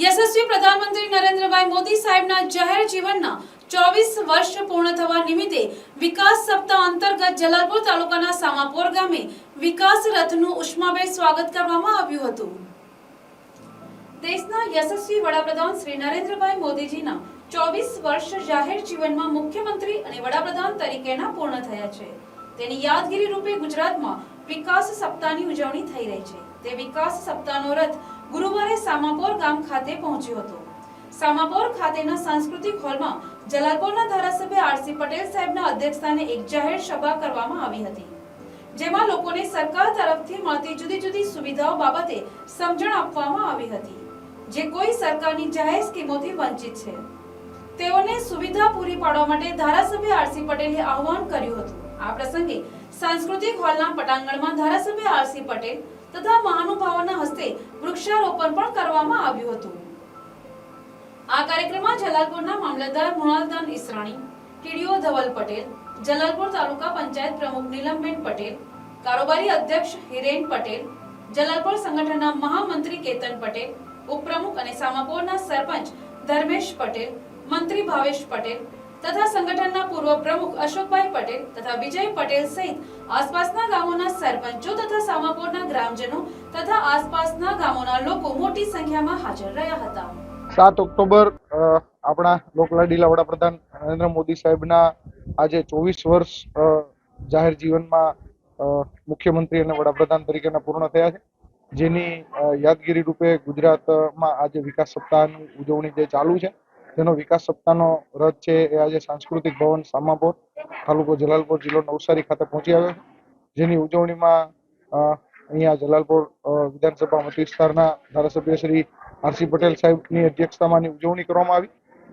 યશસ્વી પ્રધાનમંત્રી નરેન્દ્રભાઈ મોદી સાહેબના જાહેર જીવનના ચોવીસ વર્ષ પૂર્ણ થવા નિમિત્તે વિકાસ સપ્તાહ અંતર્ગત જલાલપુર તાલુકાના સામાપોર ગામે વિકાસ રથનું ઉષ્માભેર સ્વાગત કરવામાં આવ્યું હતું. દેશના યશસ્વી વડાપ્રધાન શ્રી નરેન્દ્રભાઈ મોદીજીના ચોવીસ વર્ષ જાહેર જીવનમાં મુખ્યમંત્રી અને વડાપ્રધાન તરીકેના પૂર્ણ થયા છે. તેની યાદગીરી રૂપે ગુજરાતમાં વિકાસ સપ્તાહની ઉજવણી થઈ રહી છે. તે વિકાસ સપ્તાહનો રથ ગુરુવારે સામાપોર ગામ ખાતે પહોંચ્યો હતો. સામાપોર ખાતેના સાંસ્કૃતિક હોલમાં જલાલપોરના ધારાસભ્ય આરસી પટેલ સાહેબના અધ્યક્ષસ્થાને એક જાહેર સભા કરવામાં આવી હતી, જેમાં લોકોને સરકાર તરફથી મળતી જુદી જુદી સુવિધાઓ બાબતે સમજણ આપવામાં આવી હતી, જે કોઈ સરકારની જાહેર સ્કીમોથી વંચિત છે. તેઓને સુવિધા પૂરી પાડવા માટે ધારાસભ્ય આરસી પટેલે આહવાન કર્યું હતું. આ પ્રસંગે સાંસ્કૃતિક હોલના પટાંગણમાં ધારાસભ્ય આરસી પટેલ તથા મહાનુભાવોના હસ્તે વૃક્ષારોપણ પણ કરવામાં આવ્યું હતું. આ કાર્યક્રમમાં જલાલપુરના મામલતદાર મૃણાલદાન ઈસરાણી, ટીડીઓ ધવલ પટેલ, જલાલપુર તાલુકા પંચાયત પ્રમુખ નીલમબેન પટેલ, કારોબારી અધ્યક્ષ હિરેન પટેલ, જલાલપુર સંગઠનના મહામંત્રી કેતન પટેલ, ઉપપ્રમુખ અને સામાપોરના સરપંચ ધર્મેશ પટેલ, મંત્રી ભાવેશ પટેલ તથા સંગઠનના પૂર્વ પ્રમુખ અશોકભાઈ પટેલ તથા વિજય પટેલ સહિત આસપાસના ગામોના સરપંચો તથા સામાપોરના ગ્રામજનો તથા આસપાસના ગામોના લોકો મોટી સંખ્યામાં હાજર રહ્યા હતા. સાત ઓક્ટોબર આપણા લોકલાડીલા વડાપ્રધાન નરેન્દ્ર મોદી સાહેબના આજે ચોવીસ વર્ષ જાહેર જીવનમાં મુખ્યમંત્રી અને વડાપ્રધાન તરીકેના પૂર્ણ થયા છે. જેની યાદગીરી રૂપે ગુજરાતમાં આજે વિકાસ સપ્તાહની ઉજવણી જે ચાલુ છે તેનો વિકાસ સપ્તાહનો રથ છે એ આજે સાંસ્કૃતિક ભવન સામાપોર તાલુકો જલાલપોર જિલ્લો નવસારી ખાતે પહોંચી આવ્યો જેની ઉજવણીમાં અહીંયા જલાલપોર વિધાનસભા મત વિસ્તારના ધારાસભ્ય શ્રી આરસી પટેલ સાહેબની અધ્યક્ષતામાંની ઉજવણી કરવામાં આવી.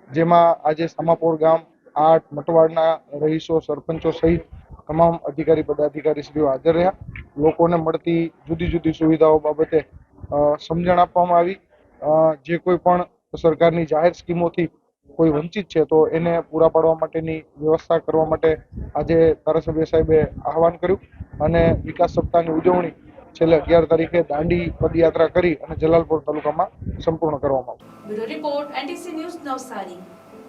જેમાં આજે સામાપોર ગામ, આઠ મટવાડના રહીશો, સરપંચો સહિત તમામ અધિકારી પદાધિકારીશ્રીઓ હાજર રહ્યા. લોકોને મળતી જુદી જુદી સુવિધાઓ બાબતે સમજણ આપવામાં આવી. જે કોઈ પણ સરકારની જાહેર સ્કીમોથી કોઈ વંચિત છે, તો એને પૂરા પાડવા માટેની વ્યવસ્થા કરવા માટે આજે ધારાસભ્ય સાહેબે આહવાન કર્યું અને વિકાસ સપ્તાહની ઉજવણી છેલ્લે અગિયાર તારીખે દાંડી પદયાત્રા કરી અને જલાલપોર તાલુકામાં સંપૂર્ણ કરવામાં આવશે.